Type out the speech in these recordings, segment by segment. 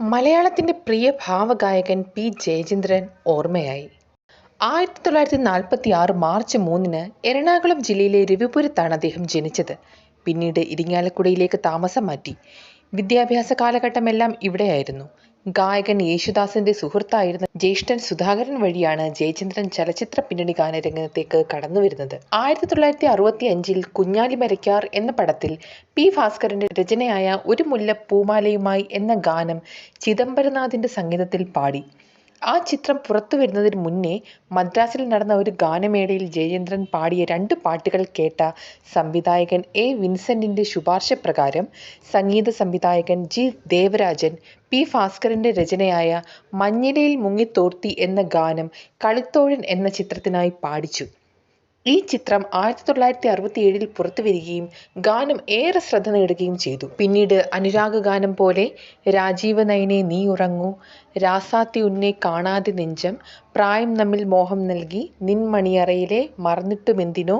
മലയാളത്തിന്റെ പ്രിയ ഭാവഗായകൻ പി ജയചന്ദ്രൻ ഓർമ്മയായി. ആയിരത്തി തൊള്ളായിരത്തി നാൽപ്പത്തി ആറ് മാർച്ച് മൂന്നിന് എറണാകുളം ജില്ലയിലെ രവിപുരത്താണ് അദ്ദേഹം ജനിച്ചത്. പിന്നീട് ഇരിങ്ങാലക്കുടയിലേക്ക് താമസം മാറ്റി. വിദ്യാഭ്യാസ കാലഘട്ടമെല്ലാം ഇവിടെയായിരുന്നു. ഗായകൻ യേശുദാസിന്റെ സുഹൃത്തായിരുന്ന ജ്യേഷ്ഠൻ സുധാകരൻ വഴിയാണ് ജയചന്ദ്രൻ ചലച്ചിത്ര പിന്നണി ഗാനരംഗത്തേക്ക് കടന്നുവരുന്നത്. ആയിരത്തി തൊള്ളായിരത്തി അറുപത്തി അഞ്ചിൽ കുഞ്ഞാലി മരയ്ക്കാർ എന്ന പടത്തിൽ പി ഭാസ്കരന്റെ രചനയായ ഒരു മുല്ല പൂമാലയുമായി എന്ന ഗാനം ചിദംബരനാഥിന്റെ സംഗീതത്തിൽ പാടി. ആ ചിത്രം പുറത്തു വരുന്നതിന് മുന്നേ മദ്രാസിൽ നടന്ന ഒരു ഗാനമേളയിൽ ജയചന്ദ്രൻ പാടിയ രണ്ട് പാട്ടുകൾ കേട്ട സംവിധായകൻ എ വിൻസെന്റിന്റെ ശുപാർശ പ്രകാരം സംഗീത സംവിധായകൻ ജി ദേവരാജൻ പി ഭാസ്കറിന്റെ രചനയായ മഞ്ഞിലയിൽ മുങ്ങിത്തോർത്തി എന്ന ഗാനം കളിത്തോഴൻ എന്ന ചിത്രത്തിനായി പാടിച്ചു. ഈ ചിത്രം ആയിരത്തി തൊള്ളായിരത്തി അറുപത്തി ഏഴിൽ പുറത്തു വരികയും ഗാനം ഏറെ ശ്രദ്ധ നേടുകയും ചെയ്തു. പിന്നീട് അനുരാഗ ഗാനം പോലെ രാജീവ നയനെ നീ ഉറങ്ങൂ രാസാത്തി ഉന്നെ കാണാതെ നെഞ്ചം പ്രായം നമ്മിൽ മോഹം നൽകി നിൻമണിയറയിലെ മറന്നിട്ടുമെന്തിനോ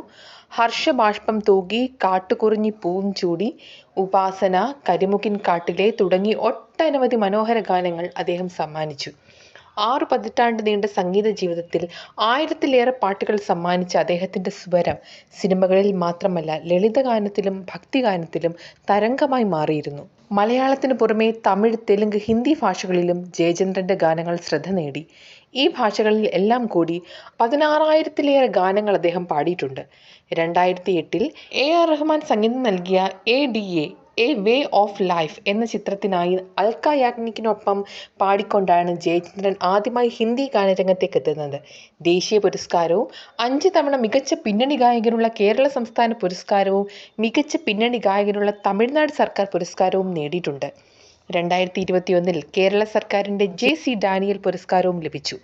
ഹർഷബാഷ്പം തൂകി കാട്ടുകുറിഞ്ഞി പൂവും ചൂടി ഉപാസന കരിമുകിൻ കാട്ടിലെ തുടങ്ങി ഒട്ടനവധി മനോഹര ഗാനങ്ങൾ അദ്ദേഹം സമ്മാനിച്ചു. ആറു പതിറ്റാണ്ട് നീണ്ട സംഗീത ജീവിതത്തിൽ ആയിരത്തിലേറെ പാട്ടുകൾ സമ്മാനിച്ച അദ്ദേഹത്തിന്റെ സ്വരം സിനിമകളിൽ മാത്രമല്ല ലളിതഗാനത്തിലും ഭക്തിഗാനത്തിലും തരംഗമായി മാറിയിരുന്നു. മലയാളത്തിന് പുറമെ തമിഴ് തെലുങ്ക് ഹിന്ദി ഭാഷകളിലും ജയചന്ദ്രന്റെ ഗാനങ്ങൾ ശ്രദ്ധ നേടി. ഈ ഭാഷകളിൽ എല്ലാം കൂടി പതിനാറായിരത്തിലേറെ ഗാനങ്ങൾ അദ്ദേഹം പാടിയിട്ടുണ്ട്. രണ്ടായിരത്തി എട്ടിൽ എ ആർ റഹ്മാൻ സംഗീതം നൽകിയ A D A a way of life എന്ന ചിത്രത്തിനായി അൽക്ക യാഗ്നിക്കിനൊപ്പം പാടിക്കൊണ്ടാണ് ജയചന്ദ്രൻ ആദ്യമായി ഹിന്ദി ഗാനരംഗത്തേക്ക് എത്തുന്നത്. ദേശീയ പുരസ്കാരവും അഞ്ച് തവണ മികച്ച പിന്നണി ഗായകനുള്ള കേരള സംസ്ഥാന പുരസ്കാരവും മികച്ച പിന്നണി ഗായകനുള്ള തമിഴ്നാട് സർക്കാർ പുരസ്കാരവും നേടിയിട്ടുണ്ട്. രണ്ടായിരത്തി ഇരുപത്തിയൊന്നിൽ കേരള സർക്കാരിന്റെ ജെ സി ഡാനിയൽ പുരസ്കാരവും ലഭിച്ചു.